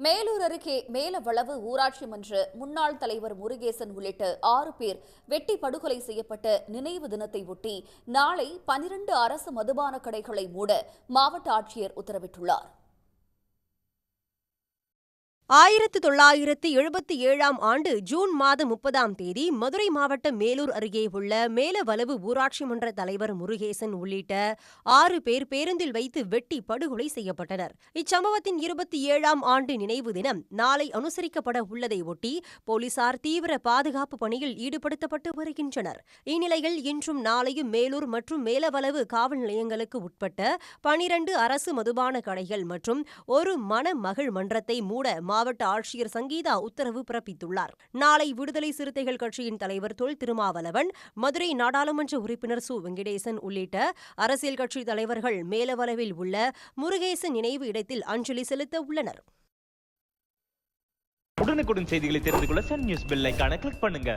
மேலூர் அருகே மேலவளவு ஊராட்சி மன்ற முன்னாள் தலைவர் முருகேசன் உள்ளிட்ட ஆறு பேர் வெட்டி படுகொலை செய்யப்பட்ட நினைவு தினத்தை ஒட்டி நாளை பனிரண்டு அரசு மதுபான கடைகளை மூட மாவட்ட ஆட்சியர் உத்தரவிட்டுள்ளார். ஆயிரத்து தொள்ளாயிரத்து எழுபத்தி ஏழாம் ஆண்டு ஜூன் மாதம் முப்பதாம் தேதி மதுரை மாவட்டம் மேலூர் அருகே உள்ள மேலவலவு ஊராட்சி மன்ற தலைவர் முருகேசன் உள்ளிட்ட ஆறு பேர் பேருந்தில் வைத்து வெட்டி படுகொலை செய்யப்பட்டனர். இச்சம்பவத்தின் இருபத்தி ஏழாம் ஆண்டு நினைவு தினம் நாளை அனுசரிக்கப்பட உள்ளதை ஒட்டி போலீசார் தீவிர பாதுகாப்பு பணியில் ஈடுபடுத்தப்பட்டு வருகின்றனர். இந்நிலையில் இன்றும் நாளையும் மேலூர் மற்றும் மேலவலவு காவல் நிலையங்களுக்கு உட்பட்ட பனிரண்டு அரசு மதுபான கடைகள் மற்றும் ஒரு மணமகள் மன்றத்தை மூட மாவட்ட ஆட்சியர் சங்கீதா உத்தரவு பிறப்பித்துள்ளார். நாளை விடுதலை சிறுத்தைகள் கட்சியின் தலைவர் தொல் திருமாவளவன் மதுரை நாடாளுமன்ற உறுப்பினர் சு. வெங்கடேசன் உள்ளிட்ட அரசியல் கட்சி தலைவர்கள் மேலவளவில் உள்ள முருகேசன் நினைவு இடத்தில் அஞ்சலி செலுத்த உள்ளனர். உடனுக்குடன் செய்திகளை தெரிந்து கொள்ள சன் நியூஸ் பெல் கிளிக் பண்ணுங்க.